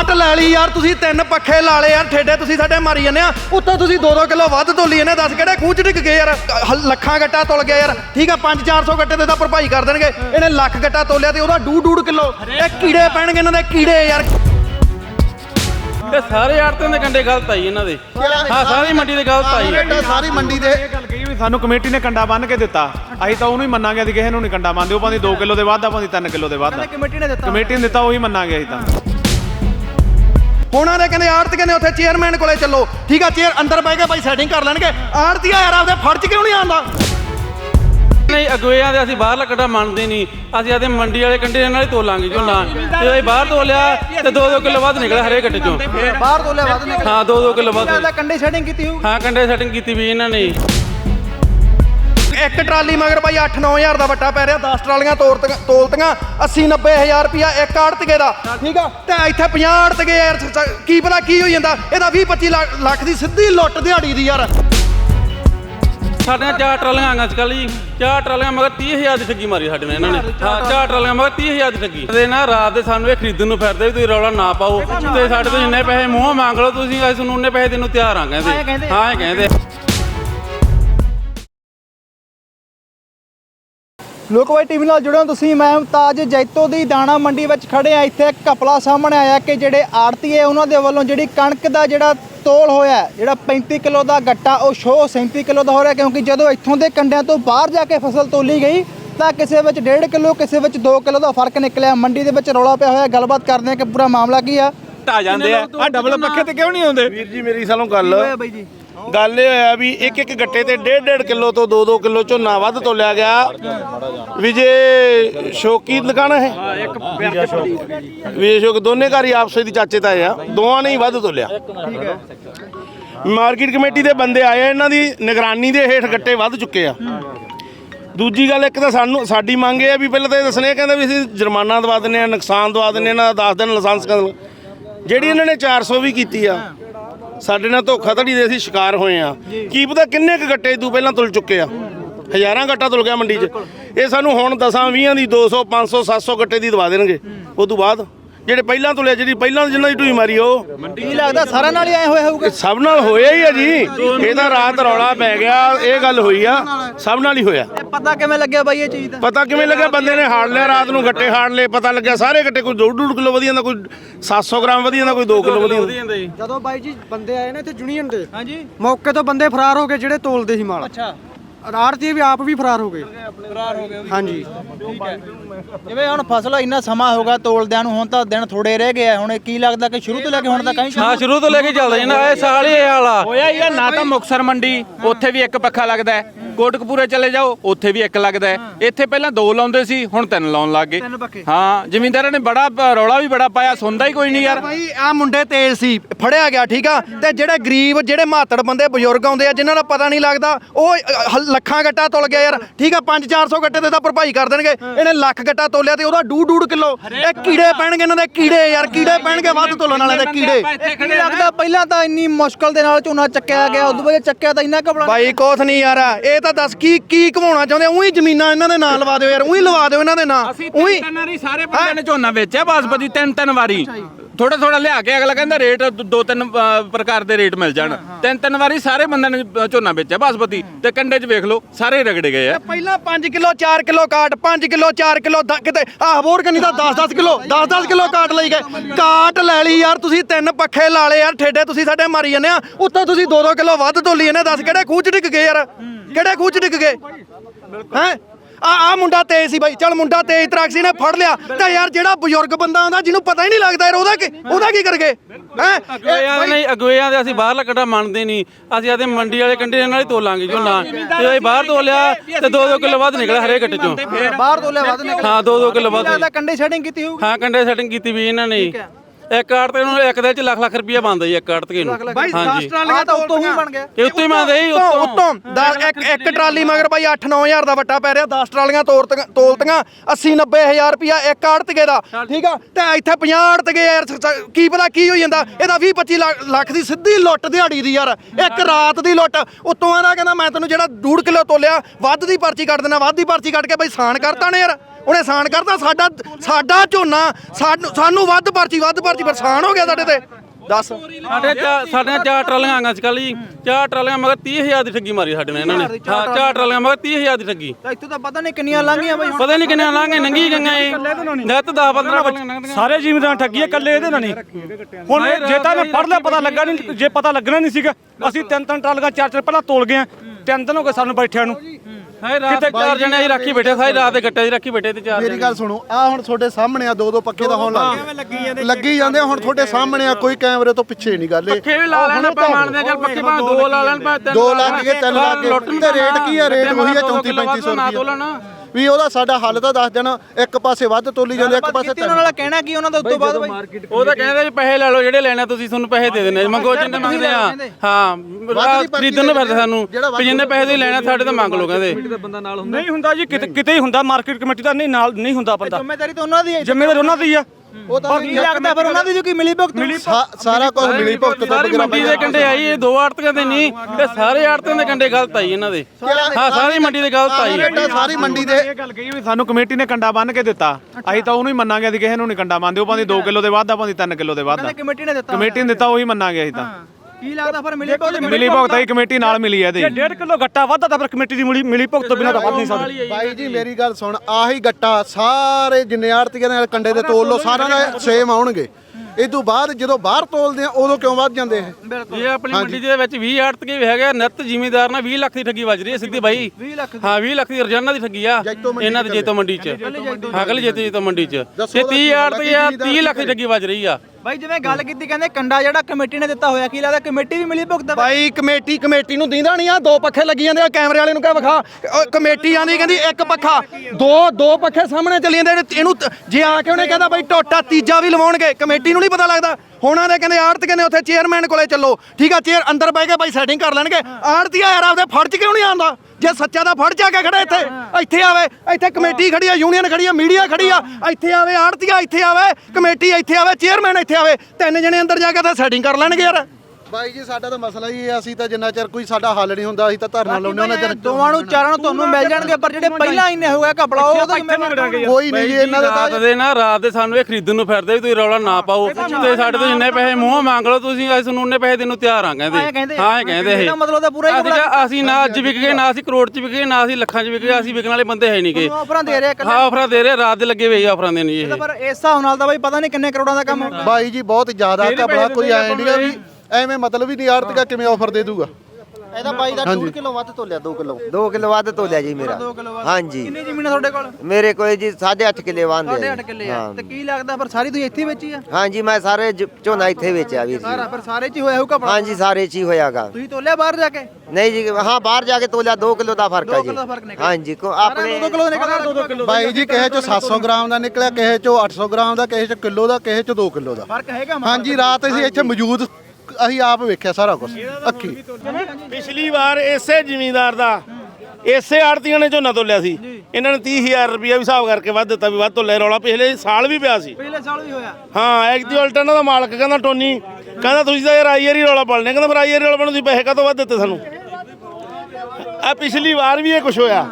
ਕਾਟ ਲੈ ਲਈ ਯਾਰ ਤੁਸੀਂ ਤਿੰਨ ਪੱਖੇ ਲਾ ਲਏ ਯਾਰ ਠੇਡੇ ਤੁਸੀਂ ਸਾਡੇ ਮਾਰੀ ਜਾਂਦੇ ਆ। ਉੱਤੋਂ ਤੁਸੀਂ 2-2 ਕਿਲੋ ਵੱਧ ਤੋਲੀ ਜਾਂਦੇ ਦੱਸ ਕਿਹੜੇ ਖੂਹ ਚ ਡਿੱਗ ਗਏ ਯਾਰ? ਹ- ਲੱਖਾਂ ਗੱਟਾ ਤੁਲ ਗਿਆ ਯਾਰ। ਠੀਕ ਆ 5-400 ਗੱਟੇ ਤੇ ਤਾਂ ਭਰਪਾਈ ਕਰ ਦੇਣਗੇ। ਇਹਨੇ ਲੱਖ ਗੱਟਾ ਤੋਲਿਆ ਤੇ ਉਹਦਾ ਡੂ ਡੂੜ ਕਿਲੋ। ਇਹ ਕੀੜੇ ਪੈਣਗੇ ਇਹਨਾਂ ਦੇ ਕੀੜੇ ਯਾਰ। ਇਹ ਸਾਰੇ ਆੜਤਾਂ ਦੇ ਕੰਡੇ ਗਲਤ ਆਈ ਇਹਨਾਂ ਦੇ। ਹਾਂ ਸਾਰੀ ਮੰਡੀ ਦੇ ਗਲਤ ਆਈ। ਹੈ ਗੱਟਾ ਸਾਰੀ ਮੰਡੀ ਦੇ ਇਹ ਗੱਲ ਕਹੀ ਵੀ ਸਾਨੂੰ ਕਮੇਟੀ ਨੇ ਕੰਡਾ ਬੰਨ ਕੇ ਦਿੱਤਾ। ਅਸੀਂ ਤਾਂ ਉਹਨੂੰ ਹੀ ਮੰਨਾਂਗੇ ਅਸੀਂ ਕਿਸੇ ਨੂੰ ਨਹੀਂ ਕੰਡਾ ਬੰਨਦੇ ਉਹ ਭਾਵੇਂ 2 ਕਿਲੋ ਦੇ ਵੱਧ ਆ ਭਾਵੇਂ 3 ਕਿਲੋ ਦੇ ਵੱਧ ਆ। ਕਮੇਟੀ ਨੇ ਦਿੱਤਾ। ਕਮੇਟੀ ਨੇ ਦਿੱਤਾ ਉਹੀ ਮੰਨਾਂਗੇ ਅਸੀਂ ਤਾਂ। ਉਹਨਾਂ ਦੇ ਕਹਿੰਦੇ ਆੜਤ ਕਹਿੰਦੇ ਉੱਥੇ ਚੇਅਰਮੈਨ ਕੋਲੇ ਚੱਲੋ। ਠੀਕ ਆ ਚੇਅਰ ਅੰਦਰ ਬਹਿ ਕੇ ਭਾਈ ਸੈਟਿੰਗ ਕਰ ਲੈਣਗੇ। ਆੜਤੀਆ ਯਾਰ ਆਪਦੇ ਫਰਜ਼ ਕਿਉਂ ਨਹੀਂ ਆਉਂਦਾ? ਨਹੀਂ ਅਗਵੇਆਂ ਦੇ ਅਸੀਂ ਬਾਹਰਲਾ ਕੰਡਾ ਮੰਨਦੇ ਨਹੀਂ। ਅਸੀਂ ਆਦੇ ਮੰਡੀ ਵਾਲੇ ਕੰਡੇ ਨਾਲ ਹੀ ਤੋਲਾਂਗੇ ਝੋਨਾ ਜੇ ਅਸੀਂ ਬਾਹਰ ਤੋਲਿਆ ਤੇ 2-2 ਕਿਲੋ ਵੱਧ ਨਿਕਲਿਆ ਹਰੇਕ ਗੱਟੇ ਚੋਂ। ਬਾਹਰ ਤੋਂ ਲਿਆ ਵੱਧ ਨਿਕਲ ਹਾਂ 2-2 ਕਿਲੋ ਵੱਧ ਕੰਡੇ ਸੈਟਿੰਗ ਕੀਤੀ ਹੋਊ ਹਾਂ ਕੰਡੇ ਸੈਟਿੰਗ ਕੀਤੀ ਵੀ ਇਹਨਾਂ ਨੇ। ਇੱਕ ਟਰਾਲੀ ਮਗਰ ਭਾਈ 8-9000 ਦਾ ਵੱਟਾ ਪੈ ਰਿਹਾ 10 ਟਰਾਲੀਆਂ ਤੋਰਤੀਆਂ ਤੋਲਤੀਆਂ 80-90000 ਰੁਪਿਆ ਇੱਕ ਆੜਤਗੇ ਦਾ ਠੀਕ ਆ? ਤੇ ਇੱਥੇ 50 ਆੜਤਗੇ ਯਾਰ ਕੀ ਪਤਾ ਕੀ ਹੋਈ ਜਾਂਦਾ ਇਹਦਾ 20-25 ਲੱਖ ਦੀ ਸਿੱਧੀ ਲੁੱਟ ਦਿਹਾੜੀ ਦੀ ਯਾਰ। ਸਾਡੇ ਨਾਲ ਚਾਰ ਟਰਾਲੀਆਂ ਆਈਆਂ ਅੱਜ ਕੱਲ੍ਹ ਜੀ। ਚਾਰ ਟਰਾਲੀਆਂ ਮਗਰ 30000 ਦੀ ਠੱਗੀ ਮਾਰੀ ਸਾਡੇ ਨਾਲ ਇਹਨਾਂ ਨੇ। ਹਾਂ ਚਾਰ ਟਰਾਲੀਆਂ ਮਗਰ 30000 ਦੀ ਠੱਗੀ। ਤੇ ਨਾ ਰਾਤ ਦੇ ਸਾਨੂੰ ਇਹ ਖਰੀਦਣ ਨੂੰ ਫਿਰਦੇ ਵੀ ਤੁਸੀਂ ਰੌਲਾ ਨਾ ਪਾਓ। ਤੇ ਸਾਡੇ ਤੋਂ ਜਿੰਨੇ ਪੈਸੇ ਮੂੰਹੋਂ ਮੰਗ ਲਓ ਤੁਸੀਂ ਅਸੀਂ ਤੁਹਾਨੂੰ ਉਹਨੇ ਪੈਸੇ ਦੇਣ ਨੂੰ ਤਿਆਰ ਆ ਕਹਿੰਦੇ। ਹਾਂ ਇਹ ਕਹਿੰਦੇ ਲੋਕਵਾਈ ਟੀਵੀ ਨਾਲ ਜੁੜੇ ਹੋ ਤੁਸੀਂ ਮੈਂ ਮੁਮਤਾਜ ਜੈਤੋ ਦੀ ਦਾਣਾ ਮੰਡੀ ਵਿੱਚ ਖੜੇ ਆ ਇੱਥੇ ਇੱਕ ਘਪਲਾ ਸਾਹਮਣੇ ਆਇਆ ਕਿ ਜਿਹੜੇ ਆੜਤੀ ਹੈ ਉਹਨਾਂ ਦੇ ਵੱਲੋਂ ਜਿਹੜੀ ਕਣਕ ਦਾ ਜਿਹੜਾ ਤੋਲ ਹੋਇਆ ਜਿਹੜਾ 35 ਕਿਲੋ ਦਾ ਗੱਟਾ ਉਹ ਸ਼ੋ 37 ਕਿਲੋ ਦਾ ਹੋ ਰਿਹਾ ਕਿਉਂਕਿ ਜਦੋਂ ਇੱਥੋਂ ਦੇ ਕੰਡਿਆਂ ਤੋਂ ਬਾਹਰ ਜਾ ਕੇ ਫਸਲ ਤੋਲੀ ਗਈ ਤਾਂ ਕਿਸੇ ਵਿੱਚ 1.5 ਕਿਲੋ ਕਿਸੇ ਵਿੱਚ 2 ਕਿਲੋ ਦਾ ਫ਼ਰਕ ਨਿਕਲਿਆ। ਮੰਡੀ ਦੇ ਵਿੱਚ ਰੌਲਾ ਪਿਆ ਹੋਇਆ ਗੱਲਬਾਤ ਕਰਦੇ ਆ ਕਿ ਪੂਰਾ ਮਾਮਲਾ ਕੀ ਆ। ਆ ਜਾਂਦੇ ਆ। ਆ ਡਬਲ ਪੱਖੇ ਤੇ ਕਿਉਂ ਨਹੀਂ ਆਉਂਦੇ? ਵੀਰ ਜੀ ਮੇਰੀ ਸਾਨੂੰ ਗੱਲ। ਬਾਈ ਜੀ? ਗੱਲ ਇਹ ਹੋਇਆ ਵੀ ਇੱਕ ਇੱਕ ਗੱਟੇ ਤੇ 1.5 ਕਿਲੋ ਤੋਂ 2-2 ਕਿਲੋ ਝੋਨਾ ਵੱਧ ਤੋਲਿਆ ਗਿਆ। ਵਿਜੇ ਸ਼ੋਕੀ ਦੁਕਾਨ ਹੈ ਵਿਜੇ ਸ਼ੋਕ ਦੋਨੇ ਘਰ ਹੀ ਆਪਸੇ ਦੀ ਚਾਚੇ ਤਾਏ ਆ। ਦੋਵਾਂ ਨੇ ਹੀ ਵੱਧ ਤੋਲਿਆ ਮਾਰਕੀਟ ਕਮੇਟੀ ਦੇ ਬੰਦੇ ਆਏ ਆ, ਇਹਨਾਂ ਦੀ ਨਿਗਰਾਨੀ ਦੇ ਹੇਠ ਗੱਟੇ ਵੱਧ ਚੁੱਕੇ ਆ। ਦੂਜੀ ਗੱਲ ਇੱਕ ਤਾਂ ਸਾਨੂੰ ਸਾਡੀ ਮੰਗ ਇਹ ਆ ਵੀ ਪਹਿਲਾਂ ਤਾਂ ਇਹ ਦੱਸਣੇ ਕਹਿੰਦੇ ਵੀ ਅਸੀਂ ਜੁਰਮਾਨਾ ਦਵਾ ਦਿੰਨੇ ਆ ਨੁਕਸਾਨ ਦਵਾ ਦਿੰਨੇ ਆ, ਇਹਨਾਂ ਦਾ 10 ਦਿਨ ਲਾਇਸੈਂਸ ਕਰ ਜਿਹੜੀ ਇਹਨਾਂ ਨੇ 400 ਵੀ ਕੀਤੀ ਆ ਸਾਡੇ ਨਾਲ ਧੋਖਾਧੜੀ ਦੇ ਅਸੀਂ ਸ਼ਿਕਾਰ ਹੋਏ ਆ। ਕੀ ਪਤਾ ਕਿੰਨੇ ਕੁ ਗੱਟੇ ਤੂੰ ਪਹਿਲਾਂ ਤੁਲ ਚੁੱਕੇ ਆ। ਹਜ਼ਾਰਾਂ ਗੱਟਾ ਤੁਲ ਗਿਆ ਮੰਡੀ 'ਚ। ਇਹ ਸਾਨੂੰ ਹੁਣ 10 20 ਦੀ 200 500 700 ਗੱਟੇ ਦੀ ਦਵਾ ਦੇਣਗੇ। ਉਸ ਤੋਂ ਬਾਅਦ ਜਿਹੜੇ ਪਹਿਲਾਂ ਤੁਲੇ ਜਿਹੜੀ ਪਹਿਲਾਂ ਜਿੰਨਾਂ ਦੀ ਢੂਈ ਮਾਰੀ ਉਹ। ਕੀ ਲੱਗਦਾ ਸਾਰਿਆਂ ਨਾਲ ਹੀ ਐ ਹੋਇਆ ਹੋਊਗਾ? ਸਭ ਨਾਲ ਹੋਇਆ ਹੀ ਆ ਜੀ। ਇਹ ਤਾਂ ਰਾਤ ਰੌਲਾ ਪੈ ਗਿਆ ਇਹ ਗੱਲ ਹੋਈ ਆ। ਸਭ ਨਾਲ ਹੀ ਹੋਇਆ। ਇਹ ਪਤਾ ਕਿਵੇਂ ਲੱਗਿਆ ਬਾਈ ਇਹ ਚੀਜ਼ ਦਾ? ਪਤਾ ਕਿਵੇਂ ਲੱਗਾ ਬੰਦੇ ਨੇ ਹਾੜ ਲਿਆ ਰਾਤ ਨੂੰ ਗੱਟੇ ਹਾੜ ਲਏ ਪਤਾ ਲੱਗਿਆ ਸਾਰੇ ਗੱਟੇ ਕੋਈ 2.5 ਕਿਲੋ ਵਧੀਆ ਦਾ ਕੋਈ 700 ਗ੍ਰਾਮ ਵਧੀਆ ਦਾ ਕੋਈ 2 ਕਿਲੋ ਵਧੀਆ ਦਾ। ਜਦੋਂ ਬਾਈ ਜੀ ਬੰਦੇ ਆਏ ਨੇ ਇੱਥੇ ਯੂਨੀਅਨ ਦੇ ਹਾਂਜੀ। ਮੌਕੇ ਤੋਂ ਬੰਦੇ ਫਰਾਰ ਹੋ ਗਏ ਜਿਹੜੇ ਤੋਲਦੇ ਸੀ ਮਾਲ। ਅੱਛਾ। ਆੜਤੀ ਵੀ ਆਪ ਵੀ ਫਰਾਰ ਹੋ ਗਏ। ਫਰਾਰ ਹੋ ਗਏ ਹਾਂਜੀ। ਜਿਵੇਂ ਹੁਣ ਫਸਲ ਇੰਨਾ ਸਮਾਂ ਹੋ ਗਿਆ ਤੋਲਦਿਆਂ ਨੂੰ ਹੁਣ ਤਾਂ ਦਿਨ ਥੋੜੇ ਰਹਿ ਗਏ ਆ। ਹੁਣ ਇਹ ਕੀ ਲੱਗਦਾ ਕਿ ਸ਼ੁਰੂ ਤੋਂ ਲੈ ਕੇ ਹੁਣ ਤੱਕ ਕਹੀਂ ਹਾਂ ਸ਼ੁਰੂ ਤੋਂ ਲੈ ਕੇ ਚੱਲਦਾ ਇਹਨਾਂ ਇਹ ਸਾਲ ਹੀ ਇਹ ਹੋਇਆ ਹੀ ਆ ਨਾ ਤਾਂ ਮੁਕਸਰ ਮੰਡੀ ਉੱਥੇ ਵੀ ਇੱਕ ਪੱਖਾ ਲੱਗਦਾ ਹੈ। ਕੋਟਕਪੂਰੇ ਚਲੇ ਜਾਓ ਉੱਥੇ ਵੀ ਇੱਕ ਲੱਗਦਾ ਹੈ। ਇੱਥੇ ਪਹਿਲਾਂ ਦੋ ਲਾਉਂਦੇ ਸੀ ਹੁਣ ਤਿੰਨ ਲਾਉਣ ਲੱਗ ਗਏ। ਹਾਂ ਜ਼ਿਮੀਂਦਾਰਾਂ ਨੇ ਬੜਾ ਪ- ਰੌਲਾ ਵੀ ਬੜਾ ਪਾਇਆ ਸੁਣਦਾ ਹੀ ਕੋਈ ਨਹੀਂ ਯਾਰ। ਭਾਈ ਆ ਮੁੰਡੇ ਤੇਜ਼ ਸੀ ਫੜਿਆ ਗਿਆ ਠੀਕ ਆ? ਤੇ ਜਿਹੜੇ ਗਰੀਬ ਜਿਹੜੇ ਮਾਤੜ ਬੰਦੇ ਬਜ਼ੁਰਗ ਆਉਂਦੇ ਆ ਜਿਨ੍ਹਾਂ ਦਾ ਪਤਾ ਨਹੀਂ ਲੱਗਦਾ ਉਹ ਅ, ਹ- ਲੱਖਾਂ ਗੱਟਾ ਤੁਲ ਗਿਆ ਯਾਰ। ਠੀਕ ਆ 5-400 ਗੱਟੇ ਤੇ ਤਾਂ ਭਰਪਾਈ ਕਰ ਦੇਣਗੇ। ਇਹਨੇ ਲੱਖ ਗੱਟਾ ਤੋਲਿਆ ਤੇ ਉਹਦਾ ਡੂ ਡੂੜ ਕਿਲੋ। ਇਹ ਕੀੜੇ ਪੈਣਗੇ ਇਹਨਾਂ ਦੇ ਕੀੜੇ ਯਾਰ ਕੀੜੇ ਪੈਣਗੇ ਵੱਧ ਤੋਲਣ ਵਾਲੇ ਦੇ ਕੀੜੇ। ਕੀ ਲੱਗਦਾ ਪਹਿਲਾਂ ਤਾਂ ਇੰਨੀ ਮੁਸ਼ਕਲ ਦੇ ਨਾਲ ਝੋਨਾ ਚੱਕਿਆ ਗਿਆ ਉਦੋਂ ਬਾਅਦ ਚੱਕਿਆ ਤਾਂ ਇੰਨਾ ਘਬਰਾ ਭਾਈ ਕੁਛ ਨਹੀਂ ਯਾਰ ਇਹ ਤਾਂ ਦੱਸ ਕੀ ਕੀ ਘਵਾਉਣਾ ਚਾਹੁੰਦੇ ਉਹੀ ਜ਼ਮੀਨਾਂ ਇਹਨਾਂ ਦੇ ਨਾਂ ਲਵਾ ਦਿਓ ਯਾਰ ਉਹੀ ਲਵਾ ਦਿਓ ਇਹਨਾਂ ਦੇ ਨਾਂ। ਅਸੀਂ ਉਹੀ ਤਿੰਨ ਤਿੰਨ ਵਾਰੀ ਸਾਰੇ ਬੰਦਿਆਂ ਨੇ ਝੋਨਾ ਵੇਚਿਆ ਬਾਸਪਤੀ ਤਿੰਨ ਤਿੰਨ ਵਾਰੀ। ਥੋੜਾ ਥੋੜਾ ਲਿਆ ਕੇ ਅਗਲਾ ਕਹਿੰਦਾ ਰੇਟ ਦੋ- ਤਿੰਨ ਪ੍ਰਕਾਰ ਦੇ ਰੇਟ ਮਿਲ ਜਾਣ। ਤਿੰਨ ਤਿੰਨ ਵਾਰੀ ਸਾਰੇ ਬੰਦਿਆਂ ਨੇ ਝੋਨਾ ਵੇਚਿਆ ਬਾਸਪਤੀ ਤੇ ਕੰਡੇ 'ਚ ਵੇਖ ਲਓ ਸਾਰੇ ਰਗੜੇ ਗਏ ਆ। ਪਹਿਲਾਂ 5 ਕਿਲੋ 4 ਕਿਲੋ ਕਾਟ 5 ਕਿਲੋ 4 ਕਿਲੋ ਕਿਤੇ ਆਹ ਹੋਰ ਕੰਨੀ ਦਾ 10-10 ਕਿਲੋ 10-10 ਕਿਲੋ ਕਾਟ ਲਈ ਗਏ। ਕਾਟ ਲੈ ਲਈ ਯਾਰ ਤੁਸੀਂ ਤਿੰਨ ਪੱਖੇ ਲਾ ਲਏ ਯਾਰ ਠੇਡੇ ਤੁਸੀਂ ਸਾਡੇ ਮਾਰੀ ਜਾਂਦੇ ਆ ਉੱਤੋਂ ਤੁਸੀਂ 2-2 ਕਿਲੋ ਵੱਧ ਤੋਲੀ ਜਾਂਦੇ ਦੱਸ ਕਿਹੜੇ ਖੂਹ ਚ ਡਿੱਗ ਗਏ ਯਾਰ। ਕਿਹੜੇ ਖੂਹ ਚ ਡਿੱਗ ਗਏ? ਹੈ? ਆ ਆ ਮੁੰਡਾ ਤੇਜ਼ ਸੀ ਬਾਈ। ਚਲ ਮੁੰਡਾ ਤੇਜ਼ ਤਰਾਕ ਸੀ ਨੇ ਫੜ ਲਿਆ। ਤਾਂ ਯਾਰ ਜਿਹੜਾ ਬਜ਼ੁਰਗ ਬੰਦਾ ਆਉਂਦਾ ਜਿਹਨੂੰ ਪਤਾ ਹੀ ਨਹੀਂ ਲੱਗਦਾ ਯਾਰ ਉਹਦਾ ਕੀ ਉਹਦਾ ਕੀ ਕਰਗੇ ਹੈ? ਅਗਵੇਆਂ ਦੇ ਨਹੀਂ ਅਗਵੇਆਂ ਦੇ ਅਸੀਂ ਬਾਹਰਲਾ ਕੰਡਾ ਮੰਨਦੇ ਨਹੀਂ। ਅਸੀਂ ਆਦੇ ਮੰਡੀ ਵਾਲੇ ਕੰਡੇ ਨਾਲ ਹੀ ਤੋਲਾਂਗੇ ਝੋਨਾ ਜੇ ਅਸੀਂ ਬਾਹਰ ਤੋਲਿਆ ਤੇ 2-2 ਕਿਲੋ ਵੱਧ ਨਿਕਲਿਆ ਹਰੇਕ ਗੱਟੇ ਚੋਂ। ਬਾਹਰ ਤੋਂ ਲਿਆ ਵੱਧ ਨਿਕਲ ਹਾਂ 2-2 ਕਿਲੋ ਵੱਧ ਕੰਡੇ ਸੈਟਿੰਗ ਕੀਤੀ ਹੋਊਗੀ। ਹਾਂ ਕੰਡੇ ਸੈਟਿੰਗ ਕੀਤੀ ਵੀ ਇਹਨਾਂ ਨੇ। ਇੱਕ ਕਾਰਡ ਤੇ ਉਹਨੂੰ ਇੱਕ ਦੇ ਚ ਲੱਖ ਲੱਖ ਰੁਪਇਆ ਬਣਦਾ ਜੀ ਇੱਕ ਕਾਰਡ ਤੇ ਨੂੰ ਬਾਈ 10 ਹਾਂਜੀ। ਟਰਾਲੀਆਂ ਤਾਂ ਉੱਤੋਂ ਹੀ ਬਣ ਗਿਆ ਇਹ ਉੱਤੇ ਮੰਨਦੇ ਜੀ ਉੱਤੋਂ ਉੱਤੋਂ। ਉੱਤੋਂ। ਦਸ- ਇੱਕ ਇੱਕ ਟਰਾਲੀ ਮਗਰ ਬਾਈ 8-9000 ਦਾ ਵੱਟਾ ਪੈ ਰਿਹਾ 10 ਟਰਾਲੀਆਂ ਤੋੜਤੀਆਂ ਤੋਲਤੀਆਂ 80-90000 ਰੁਪਿਆ ਇੱਕ ਆੜਤਗੇ ਦਾ ਠੀਕ ਆ? ਤੇ ਇੱਥੇ 50 ਆੜਤਗੇ ਯਾਰ ਸ- ਸ- ਕੀ ਪਤਾ ਕੀ ਹੋਈ ਜਾਂਦਾ? ਇਹਦਾ 20-25 ਲੱਖ- ਲੱਖ ਦੀ ਸਿੱਧੀ ਲੁੱਟ ਦਿਹਾੜੀ ਦੀ ਯਾਰ। ਇੱਕ ਰਾਤ ਦੀ ਲੁੱਟ। ਉੱਤੋਂ ਇਹਦਾ ਕਹਿੰਦਾ ਮੈਂ ਤੈਨੂੰ ਜਿਹੜਾ 2 ਕਿਲੋ ਤੋਲਿਆ ਵੱਧ ਦੀ ਪਰਚੀ ਕੱਟ ਦੇਣਾ ਵੱਧ ਦੀ ਪਰਚੀ ਕੱਟ ਕੇ ਬਈ ਸਾਨ ਕਰਤਾ ਨੇ ਯਾਰ। ਉਹਨੇ ਆਸਾਨ ਕਰਤਾ ਸਾਡਾ ਸਾਡਾ ਝੋਨਾ ਸਾਨੂੰ ਸਾਨੂੰ ਵੱਧ ਪਰਚੀ ਵੱਧ ਪਰਚੀ ਪਰੇਸ਼ਾਨ ਹੋ ਗਿਆ ਸਾਡੇ ਤੇ। ਦੱਸ। ਸਾਡੇ ਚਾ- ਸਾਡੀਆਂ ਚਾਰ ਟਰਾਲੀਆਂ ਆਈਆਂ ਅੱਜ ਕੱਲ ਜੀ। ਚਾਰ ਟਰਾਲੀਆਂ ਮਗਰ 30000 ਦੀ ਠੱਗੀ ਮਾਰੀ ਸਾਡੇ ਨਾਲ ਇਹਨਾਂ ਨੇ। ਹਾਂ ਚਾਰ ਟਰਾਲੀਆਂ ਮਗਰ 30000 ਦੀ ਠੱਗੀ। ਤਾਂ ਇੱਥੋਂ ਤਾਂ ਪਤਾ ਨਹੀਂ ਕਿੰਨੀਆਂ ਲੰਘੀਆਂ ਬਈ ਪਤਾ ਨਹੀਂ ਕਿੰਨੇ ਲਾਂਗੇ ਨੰਗੀ ਗੰਗਾ ਇਹ। ਨਿੱਤ 10 15 ਟਰਾਲੀਆਂ ਸਾਰੇ ਜ਼ਿਮੀਂਦਾਰ ਠੱਗੀ ਹੈ ਇਕੱਲੇ ਇਹਦੇ ਨਾਲ ਨਹੀਂ। ਹੁਣ ਇਹ ਜੇ ਤਾਂ ਮੈਂ ਪੜ ਲਿਆ ਪਤਾ ਲੱਗਾ ਨਹੀਂ ਜੇ ਪਤਾ ਲੱਗਣਾ ਨਹੀਂ ਸੀਗਾ ਅਸੀਂ ਤਿੰਨ ਤਿੰਨ ਟਰਾਲੀਆਂ ਚਾਰ ਚਾਰ ਪਹਿਲਾਂ ਤੋਲ ਗਏ ਆ। ਤਿੰਨ ਦਿਨ ਹੋ ਗਏ ਸਾਨੂੰ ਬੈਠਿਆਂ ਨੂੰ। ਹਾਏ ਰਾਤ ਚਾਰ ਜਣੇ ਅਸੀਂ ਰੱਖੀ ਬੈਠੇ ਸਾਰੀ ਰਾਤ ਦੇ ਗੱਟੇ 'ਚ ਰੱਖੀ ਬੈਠੇ ਤੇ ਚਾਰ ਮੇਰੀ ਗੱਲ ਸੁਣੋ ਆ ਹੁਣ ਤੁਹਾਡੇ ਸਾਹਮਣੇ ਆ ਦੋ ਦੋ ਪੱਕੇ ਦਾ ਹੋਣ ਲੱਗ ਗਏ। ਲੱਗੀ ਜਾਂਦੇ ਆ, ਹੁਣ ਤੁਹਾਡੇ ਸਾਹਮਣੇ ਆ ਕੋਈ ਕੈਮਰੇ ਤੋਂ ਪਿੱਛੇ ਨਹੀਂ ਗੱਲ ਇਹ। ਪੱਖੇ ਵੀ ਲਾ ਲੈਣ ਆਪਾਂ ਮੰਨਦੇ ਆ ਚੱਲ ਪੱਕੇ ਭਾਵੇਂ ਦੋ ਲਾ ਲੈਣ ਭਾਵੇਂ ਤਿੰਨ ਦੋ ਲਾ ਲੱਖ ਕੇ ਤਿੰਨ ਲੱਖ ਕੇ ਤੇ ਰੇਟ ਕੀ ਆ ਰੇਟ ਉਹੀ ਆ 34 3500 ਨਾ ਰੁਪਏ ਵੀ ਉਹਦਾ ਸਾਡਾ ਹੱਲ ਤਾਂ ਦੱਸ ਦੇਣਾ ਇੱਕ ਪਾਸੇ ਵੱਧ ਤੋਲੀ ਜਾਂਦੇ ਇੱਕ ਪਾਸੇ ਕੀਤੀ ਉਹਨਾਂ ਨਾਲ ਕਹਿਣਾ ਕੀ ਉਹਨਾਂ ਦਾ ਉਸ ਤੋਂ ਬਾਅਦ ਬਈ? ਉਹ ਤਾਂ ਕਹਿੰਦੇ ਵੀ ਪੈਸੇ ਲੈ ਲਓ ਜਿਹੜੇ ਲੈਣੇ ਤੁਸੀਂ ਤੁਹਾਨੂੰ ਪੈਸੇ ਦੇ ਦੇਣੇ ਆ। ਮੰਗੋ ਜਿੰਨੇ ਮੰਗਦੇ ਆ। ਹਾਂ ਖਰੀਦਣ ਨੂੰ ਫਿਰਦੇ ਸਾਨੂੰ ਵੀ ਜਿੰਨੇ ਪੈਸੇ ਤੁਸੀਂ ਲੈਣੇ ਸਾਡੇ ਤੋਂ ਮੰਗ ਲਓ ਕਹਿੰਦੇ। ਨਹੀਂ ਹੁੰਦਾ ਜੀ ਕਿਤੇ ਹੀ ਹੁੰਦਾ ਮਾਰਕੀਟ ਕਮੇਟੀ ਦਾ ਨਹੀਂ ਨਾਲ ਨਹੀਂ ਹੁੰਦਾ ਬੰਦਾ। ਜ਼ਿੰਮੇਵਾਰੀ ਤਾਂ ਉਹਨਾਂ ਦੀ ਹੈ ਜ਼ਿੰਮੇਵਾਰ ਉਹਨਾਂ ਦੀ ਆ। ਤਾਂ ਕੀ ਲੱਗਦਾ ਫਿਰ ਉਹਨਾਂ ਦੀ ਜੋ ਕੀ ਮਿਲੀ ਭੁਗਤ? ਸਾ- ਸਾਰਾ ਕੁਝ ਮਿਲੀ ਭੁਗਤ ਤੋਂ ਸਾਰੀ ਬਗੈਰ ਮੰਡੀ ਦੇ ਕੰਡੇ ਆਈ ਇਹ ਦੋ ਆੜਤੀਆਂ ਦੇ ਨਹੀਂ ਤੇ ਸਾਰੇ ਆੜਤੀਆਂ ਦੇ ਕੰਡੇ ਗਲਤ ਆਈ ਇਹਨਾਂ ਦੇ। ਹਾਂ ਸਾਰੀ ਮੰਡੀ ਦੇ ਗਲਤ ਆਈ ਸਾਰੀ ਮੰਡੀ ਦੇ ਇਹ ਗੱਲ ਕਹੀ ਵੀ ਸਾਨੂੰ ਕਮੇਟੀ ਨੇ ਕੰਡਾ ਬੰਨ ਕੇ ਦਿੱਤਾ। ਅਸੀਂ ਤਾਂ ਉਹਨੂੰ ਹੀ ਮੰਨਾਂਗੇ ਅਸੀਂ ਕਿਸੇ ਨੂੰ ਨਹੀਂ ਕੰਡਾ ਮੰਨਦੇ ਉਹ ਭਾਵੇਂ 2 ਕਿਲੋ ਦੇ ਵੱਧ 3 ਕਿਲੋ ਦੇ ਵੱਧ। ਕਮੇਟੀ ਨੇ ਦਿੱਤਾ ਕਮੇਟੀ ਨੇ ਦਿੱਤਾ ਉਹੀ ਮੰਨਾਂਗੇ ਅਸੀਂ ਤਾਂ। ਕੀ ਲੱਗਦਾ ਫਿਰ ਮਿਲੀ ਭੁਗਤ? ਮਿਲੀ ਭੁਗਤ ਆਈ ਕਮੇਟੀ ਨਾਲ ਮਿਲੀ ਹੈ ਜੇ ਇਹਦੇ 1.5 ਕਿਲੋ ਗੱਟਾ ਵੱਧਦਾ ਤਾਂ ਫਿਰ ਕਮੇਟੀ ਦੀ ਮਿਲੀ ਮਿਲੀ ਭੁਗਤ ਤੋਂ ਬਿਨਾਂ ਤਾਂ ਵੱਧ ਨਹੀਂ ਸਕਦੀ। ਬਾਈ ਜੀ ਮੇਰੀ ਗੱਲ ਸੁਣ ਆਹੀ ਗੱਟਾ ਸਾਰੇ ਜਿੰਨੇ ਆੜਤੀਆਂ ਨਾਲ ਕੰਡੇ ਦੇ ਤੋਲ ਲੋ ਸਾਰਿਆਂ ਦਾ ਸੇਮ ਆਉਣਗੇ। ਇਹ ਤੋਂ ਬਾਅਦ ਜਦੋਂ ਬਾਹਰ ਤੋਲਦੇ ਆ ਉਦੋਂ ਕਿਉਂ ਵੱਧ ਜਾਂਦੇ ਇਹ ਇਹ ਆਪਣੀ ਮੰਡੀ ਦੇ ਵਿੱਚ 20 ਆੜਤੀਏ ਵੀ ਹੈਗੇ ਆ, ਨਿੱਤ ਜ਼ਿਮੀਦਾਰ ਨਾਲ 20 ਲੱਖ ਦੀ ਠੱਗੀ ਵੱਜ ਰਹੀ ਹੈ ਸਿੱਧੀ ਬਾਈ। 20 ਲੱਖ ਹਾਂ 20 ਲੱਖ ਦੀ ਰੋਜ਼ਾਨਾ ਦੀ ਠੱਗੀ ਆ ਇਹਨਾਂ ਦੇ ਜੇਤੋ ਮੰਡੀ ਚ। ਅਗਲੀ ਜੇਤੋ ਜੇਤੋ ਮੰਡੀ ਚ। ਤੇ 30 ਆੜਤੀਏ ਆ 30 ਲੱਖ ਦੀ ਠੱਗੀ ਵੱਜ ਰਹੀ ਆ। ਬਾਈ ਜਿਵੇਂ ਗੱਲ ਕੀਤੀ ਕਹਿੰਦੇ ਕੰਡਾ ਜਿਹੜਾ ਕਮੇਟੀ ਨੇ ਦਿੱਤਾ ਹੋਇਆ ਕੀ ਲੱਗਦਾ ਕਮੇਟੀ ਵੀ ਮਿਲੀ ਭੁਗਤ? ਬਾਈ ਕਮੇਟੀ ਕਮੇਟੀ ਨੂੰ ਦੀਂਦਾ ਨਹੀਂ ਆ ਦੋ ਪੱਖੇ ਲੱਗੀ ਜਾਂਦੇ ਆ ਕੈਮਰੇ ਵਾਲੇ ਨੂੰ ਕਹਿ ਵਿਖਾ। ਉਹ ਕਮੇਟੀ ਆਂਦੀ ਕਹਿੰਦੀ ਇੱਕ ਪੱਖਾ। ਦੋ ਦੋ ਪੱਖੇ ਸਾਹਮਣੇ ਚੱਲੀ ਜਾਂਦੇ ਨੇ, ਇਹਨੂੰ ਤ- ਜੇ ਆ ਕੇ ਉਹਨੇ ਕਹਿੰਦਾ ਬਾਈ ਟੋਟਾ ਤੀਜਾ ਵੀ ਲਵਾਉਣਗੇ ਕਮੇਟੀ ਨੂੰ ਨਹੀਂ ਪਤਾ ਲੱਗਦਾ। ਹੋਣਾ ਦੇ ਕਹਿੰਦੇ ਆੜਤ ਕਹਿੰਦੇ ਉੱਥੇ ਚੇਅਰਮੈਨ ਕੋਲੇ ਚੱਲੋ। ਠੀਕ ਆ ਚੇਅਰ ਅੰਦਰ ਬਹਿ ਕੇ ਬਾਈ ਸੈਟਿੰਗ ਕਰ ਲੈਣਗੇ। ਆੜਤੀਆ ਯਾਰ ਆਪਦੇ ਫੜ ਚ ਕਿਉਂ ਨਹੀਂ ਆਉਂਦਾ? ਜੇ ਸੱਚਾ ਦਾ ਫੜ ਜਾ ਕੇ ਖੜੇ ਇੱਥੇ। ਇੱਥੇ ਆਵੇ, ਇੱਥੇ ਕਮੇਟੀ ਖੜੀ ਆ ਯੂਨੀਅਨ ਖੜੀ ਆ ਮੀਡੀਆ ਖੜੀ ਆ। ਇੱਥੇ ਆਵੇ ਆੜਤੀਆ, ਇੱਥੇ ਆਵੇ, ਕਮੇਟੀ ਇੱਥੇ ਆਵੇ ਚੇਅਰਮੈਨ ਇੱਥੇ ਆਵੇ। ਤਿੰਨ ਜਣੇ ਅੰਦਰ ਜਾ ਕੇ ਤਾਂ ਸੈਟਿੰਗ ਕਰ ਲੈਣਗੇ ਯਾਰ। ਬਾਈ ਜੀ ਸਾਡਾ ਤਾਂ ਮਸਲਾ ਹੀ ਇਹ ਆ, ਅਸੀਂ ਤਾਂ ਜਿੰਨਾ ਚਿਰ ਕੋਈ ਸਾਡਾ ਹੱਲ ਨਹੀਂ ਹੁੰਦਾ ਅਸੀਂ ਤਾਂ ਧਰਨਾ ਲਾਉਂਦੇ ਉਹਨਾਂ ਚਿਰ ਦੋਵਾਂ ਨੂੰ ਚਾਰਾਂ ਨੂੰ ਤੁਹਾਨੂੰ ਮਿਲ ਜਾਣਗੇ ਪਰ ਜਿਹੜੇ ਪਹਿਲਾਂ ਇੰਨੇ ਹੋ ਗਏ ਕਪੜਾ ਉਹ ਤਾਂ ਕੋਈ ਨਹੀਂ ਜੀ ਇਹਨਾਂ ਦਾ ਰਾਤ ਦੇ ਨਾ ਰਾਤ ਦੇ ਸਾਨੂੰ ਇਹ ਖਰੀਦਣ ਨੂੰ ਫਿਰਦੇ ਵੀ ਤੁਸੀਂ ਰੌਲਾ ਨਾ ਪਾਓ ਤੇ ਸਾਡੇ ਤੋਂ ਜਿੰਨੇ ਪੈਸੇ ਮੂੰਹੋਂ ਮੰਗ ਲਓ ਤੁਸੀਂ ਅਸੀਂ ਤੁਹਾਨੂੰ ਉਹਨੇ ਪੈਸੇ ਦੇਣ ਨੂੰ ਤਿਆਰ ਆ ਕਹਿੰਦੇ। ਹਾਂ ਇਹ ਕਹਿੰਦੇ ਇਹ ਇਹਦਾ ਮਤਲਬ ਤਾਂ ਪੂਰਾ ਹੀ ਅਸੀਂ ਨਾ ਅੱਜ ਵਿਕ ਗਏ ਨਾ ਅਸੀਂ ਕਰੋੜ ਚ ਵਿਕ ਗਏ ਨਾ ਅਸੀਂ ਲੱਖਾਂ ਚ ਵਿਕ ਗਏ ਅਸੀਂ ਵਿਕਣ ਵਾਲੇ ਬੰਦੇ ਹੈ ਨਹੀਂ ਗੇ ਆਫਰਾਂ ਦੇ ਰਹੇ ਹਾਂ ਆਫਰਾਂ ਦੇ ਰਹੇ ਰਾਤ ਦੇ ਲੱਗੇ ਹੋਏ ਆਫਰਾਂ ਦੇ ਨਹੀਂ ਇਹ ਪਰ ਇਸ ਹਿਸਾਬ ਨਾਲ ਤਾਂ ਬਾਈ ਪਤਾ ਨਹੀਂ ਕਿੰਨੇ ਕਰੋੜਾਂ ਦਾ ਕੰਮ ਬਾਈ ਜੀ ਬਹੁਤ ਜ਼ਿਆਦਾ ਕਪੜਾ ਕੋਈ ਐ ਨਹੀਂਗਾ ਵੀ ਐਵੇਂ ਮਤਲਬ ਹੀ ਨਹੀਂ ਆੜਤੀਆ ਕਿਵੇਂ ਆਫਰ ਦੇ ਦੂਗਾ? ਇਹਦਾ ਬਾਈ ਦਾ 2 ਕਿਲੋ ਵੱਧ ਤੋਲਿਆ 2 ਕਿਲੋ। 2 ਕਿਲੋ ਵੱਧ ਤੋਲਿਆ ਜੀ ਮੇਰਾ। ਹਾਂਜੀ। ਕਿੰਨੀ ਜ਼ਮੀਨ ਆ ਤੁਹਾਡੇ ਕੋਲ? ਮੇਰੇ ਕੋਲ ਜੀ 8.5 ਕਿੱਲੇ ਵਾਂਦੇ 8.5 ਕਿੱਲੇ ਆ। ਤੇ ਕੀ ਲੱਗਦਾ ਫਿਰ ਸਾਰੀ ਤੁਸੀਂ ਇੱਥੇ ਵੇਚੀ ਆ? ਹਾਂਜੀ ਮੈਂ ਸਾਰੇ ਝੋਨਾ ਇੱਥੇ ਵੇਚਿਆ ਵੀਰ ਸਾਰਾ ਫਿਰ ਸਾਰੇ ਚ ਹੀ ਹੋਇਆ ਹੋਊਗਾ ਕਪੜਾ ਹਾਂਜੀ ਸਾਰੇ ਚ ਹੀ ਹੋਇਆਗਾ। ਤੁਸੀਂ ਤੋਲਿਆ ਬਾਹਰ ਜਾ ਕੇ? ਨਹੀਂ ਜੀ ਹਾਂ ਬਾਹਰ ਜਾ ਕੇ ਤੋਲਿਆ 2 ਕਿਲੋ ਦਾ ਫ਼ਰਕ ਹੈ ਦੋ ਜੀ। ਕਿਲੋ ਦਾ ਫ਼ਰਕ ਨਿਕਲਿਆ। ਹਾਂਜੀ ਕੋ ਆਪਣੇ 2 ਕਿਲੋ ਨਿਕਲਦਾ 2 ਕਿਲੋ ਬਾਈ ਜੀ ਕਿਸੇ ਚੋਂ 700 ਗ੍ਰਾਮ ਦਾ ਨਿਕਲਿਆ ਕਿਸੇ ਚੋਂ 800 ਗ੍ਰਾਮ ਦਾ ਕਿਸੇ ਚੋਂ ਕਿਲੋ ਦਾ ਕਿਸੇ ਚੋਂ 2 ਕਿਲੋ ਦਾ। ਫ਼ਰਕ ਹੈਗਾ ਹਾਂਜੀ ਰਾਤ ਅਸੀਂ ਇੱਥੇ ਮੌਜੂਦ ਅਸੀਂ ਆਪ ਵੇਖਿਆ ਸਾਰਾ ਕੁਝ ਅੱਖੀ। ਪਿਛਲੀ ਵਾਰ ਇਸੇ ਜ਼ਿਮੀਂਦਾਰ ਦਾ ਇਸੇ ਆੜਤੀਆਂ ਨੇ ਝੋਨਾ ਤੋਲਿਆ ਸੀ ਇਹਨਾਂ ਨੇ 30000 ਰੁਪਇਆ ਵੀ ਹਿਸਾਬ ਕਰਕੇ ਵੱਧ ਦਿੱਤਾ ਵੀ ਵੱਧ ਤੋਲੇ ਰੌਲਾ ਪਿਛਲੇ ਸਾਲ ਵੀ ਪਿਆ ਸੀ। ਪਿਛਲੇ ਸਾਲ ਵੀ ਹੋਇਆ। ਹਾਂ ਐਗਦੀ ਉਲਟਾ ਇਹਨਾਂ ਦਾ ਮਾਲਕ ਕਹਿੰਦਾ ਟੋਨੀ ਕਹਿੰਦਾ ਤੁਸੀਂ ਤਾਂ ਯਾਰ ਆਈਆਰ ਹੀ ਰੌਲਾ ਪਾਲਣੇ ਕਹਿੰਦਾ ਫਿਰ ਆਈਆਰ ਰੌਲਾ ਪਾਉਣ ਤੁਸੀਂ ਪੈਸੇ ਕਾਹਤੋਂ ਵੱਧ ਦਿੱਤੇ ਸਾਨੂੰ? ਆ ਪਿਛਲੀ ਵਾਰ ਵੀ ਇਹ ਕੁਝ ਹੋਇਆ।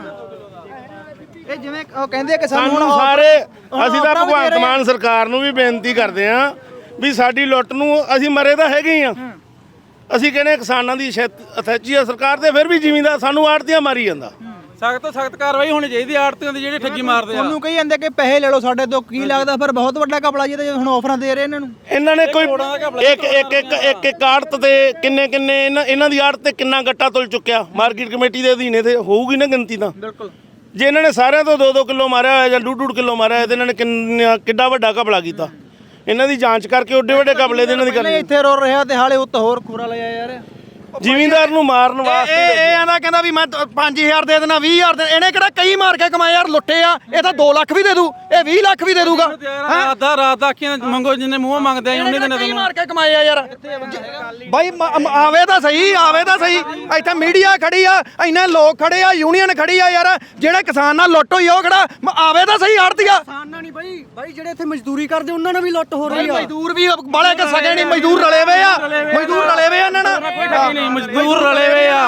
ਇਹ ਜਿਵੇਂ ਉਹ ਕਹਿੰਦੇ ਕਿ ਸਾਨੂੰ ਹੁਣ ਸਾਰੇ ਅਸੀਂ ਤਾਂ ਭਗਵੰਤ। ਮਾਨ ਸਰਕਾਰ ਨੂੰ ਵੀ ਬੇਨਤੀ ਕਰਦੇ ਆਂ ਵੀ ਸਾਡੀ ਲੁੱਟ ਨੂੰ ਅਸੀਂ ਮਰੇ ਤਾਂ ਹੈਗੇ ਹੀ ਆ। ਅਸੀਂ ਕਹਿੰਦੇ ਕਿਸਾਨਾਂ ਦੀ ਅਥੈਚੀ ਆ ਸਰਕਾਰ ਤੇ ਫਿਰ ਵੀ ਜ਼ਿਮੀਂਦਾਰ ਸਾਨੂੰ ਆੜਤੀਆਂ ਮਾਰੀ ਜਾਂਦਾ। ਸਖਤ ਤੋਂ ਸਖਤ ਕਾਰਵਾਈ ਹੋਣੀ ਚਾਹੀਦੀ ਆੜਤੀਆਂ ਦੀ ਜਿਹੜੇ ਠੱਗੀ ਮਾਰਦੇ ਆ। ਤੁਹਾਨੂੰ ਕਹੀ ਜਾਂਦੇ ਕਿ ਪੈਸੇ ਲੈ ਲਓ ਸਾਡੇ ਤੋਂ ਕੀ ਲੱਗਦਾ ਫਿਰ ਬਹੁਤ ਵੱਡਾ ਕਪੜਾ ਜੀ ਤੇ ਹੁਣ ਆਫਰਾਂ ਦੇ ਰਹੇ ਇਹਨਾਂ ਨੂੰ ਇਹਨਾਂ? ਨੇ ਕੋਈ ਇੱਕ ਇੱਕ ਇੱਕ ਇੱਕ ਇੱਕ ਆੜਤ ਤੇ ਕਿੰਨੇ ਕਿੰਨੇ ਇਹਨਾਂ ਦੀ ਆੜਤ ਤੇ ਕਿੰਨਾ ਗੱਟਾ ਤੁਲ ਚੁੱਕਿਆ? ਮਾਰਕੀਟ ਕਮੇਟੀ ਦੇ ਅਧੀਨੇ ਤੇ ਹੋਊਗੀ ਨਾ ਗਿਣਤੀ ਤਾਂ? ਬਿਲਕੁਲ। ਜੇ ਇਹਨਾਂ ਨੇ ਸਾਰਿਆਂ ਤੋਂ 2-2 ਕਿਲੋ ਮਾਰਿਆ ਹੋਇਆ ਜਾਂ 2.5 ਕਿਲੋ ਮਾਰਿਆ ਹੋਇਆ ਤੇ ਇਹਨਾਂ ਨੇ ਕਿੰਨਾ ਕਿੱਡਾ ਵੱਡਾ ਘਪਲਾ ਕੀਤਾ? ਇਹਨਾਂ ਦੀ ਜਾਂਚ ਕਰਕੇ ਓਡੇ ਵੱਡੇ ਘਪਲੇ ਦੇ ਇਹਨਾਂ ਦੀ ਪਹਿਲੇ ਕਰਨੀ। ਇੱਥੇ ਰੋ ਰਿਹਾ ਤੇ ਹਾਲੇ ਉੱਤ ਹੋਰ ਖੁਰਾ ਲਿਆ ਯਾਰ। ਜ਼ਿਮੀਂਦਾਰ ਨੂੰ ਮਾਰਨ ਇਹ ਵਾਸਤੇ ਇਹ ਇਹ ਆਂਦਾ ਕਹਿੰਦਾ ਵੀ ਮੈਂ 5000 ਦੇ ਦੇਣਾ 20000 ਦੇ ਇਹਨੇ ਕਿਹੜਾ ਕਈ ਮਾਰ ਕੇ ਕਮਾਏ ਯਾਰ ਲੁੱਟੇ ਆ। ਇਹ ਤਾਂ 2 ਲੱਖ ਵੀ ਦੇ ਦੂ। ਇਹ 20 ਲੱਖ ਵੀ ਦੇ ਦੂਗਾ। ਰਾਤ ਦਾ ਰਾਤ ਦਾ ਆਖੀਆਂ ਮੰਗੋ ਜਿੰਨੇ ਮੂੰਹੋਂ ਮੰਗਦੇ ਆ ਉਹਨੇ ਕਈ ਮਾਰ ਕੇ ਕਮਾਏ ਆ ਯਾਰ ਬਾਈ ਆਵੇ ਤਾਂ ਸਹੀ ਆਵੇ ਤਾਂ ਸਹੀ। ਇੱਥੇ ਮੀਡੀਆ ਖੜੀ ਆ ਇੰਨੇ ਲੋਕ ਖੜੇ ਆ ਯੂਨੀਅਨ ਖੜੀ ਆ ਯਾਰ। ਜਿਹੜੇ ਕਿਸਾਨ ਨਾਲ ਲੁੱਟ ਹੋਈ ਉਹ ਖੜਾ ਆਵੇ ਤਾਂ ਸਹੀ ਆੜਤੀਆ ਸਾਨਾ ਨਹੀਂ ਬਾਈ। ਬਾਈ ਜਿਹੜੇ ਇੱਥੇ ਮਜ਼ਦੂਰੀ ਕਰਦੇ ਉਹਨਾਂ ਨਾਲ ਵੀ ਲੁੱਟ ਹੋ ਰਹੀ ਆ। ਮਜ਼ਦੂਰ ਵੀ ਬਾਲੇ ਕੇ ਸਕੇ ਨਹੀਂ ਮਜ਼ਦੂਰ ਰਲੇ ਵੇ ਆ। ਮਜ਼ਦੂਰ ਰਲੇ ਵੇ ਆ ਇਹਨਾਂ ਨਾਲ। ਨਹੀਂ ਮਜ਼ਦੂਰ ਰਲੇ ਵੇ ਆ।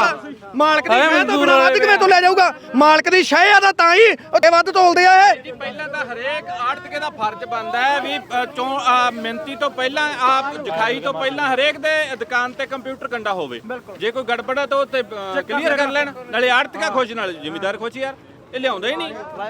ਮਾਲਕ ਦੀ ਸ਼ਹਿ ਤੋਂ ਬਿਨਾਂ ਵੱਧ ਕਿਵੇਂ ਤੋਂ ਲੈ ਜਾਊਗਾ? ਮਾਲਕ ਦੀ ਸ਼ਹਿ ਆ ਤਾਂ ਤਾਂ ਹੀ ਉੱਤੇ ਵੱਧ ਤੋਲਦੇ ਆ ਇਹ। ਜੀ ਪਹਿਲਾਂ ਤਾਂ ਹਰੇਕ ਆੜਤਕੇ ਦਾ ਫਰਜ਼ ਬਣਦਾ ਹੈ ਵੀ ਚੋਂ ਮਿਹਨਤੀ ਤੋਂ ਪਹਿਲਾਂ ਆਪ ਜਖਾਈ ਤੋਂ ਪਹਿਲਾਂ ਹਰੇਕ ਦੇ ਦੁਕਾਨ ਤੇ ਕੰਪਿਊਟਰ ਕੰਡਾ ਹੋਵੇ। ਜੇ ਕੋਈ ਗੜਬੜ ਤਾਂ ਉਹ ਤੇ ਕਲੀਅਰ ਕਰ ਲੈਣ। ਨਾਲੇ ਆੜਤਕਾ ਖੁਸ਼ ਨਾਲੇ ਜ਼ਿਮੀਦਾਰ ਖੁਸ਼ ਯਾਰ। ਇਹ ਲਿਆਉਂਦਾ ਹੀ ਨਹੀਂ।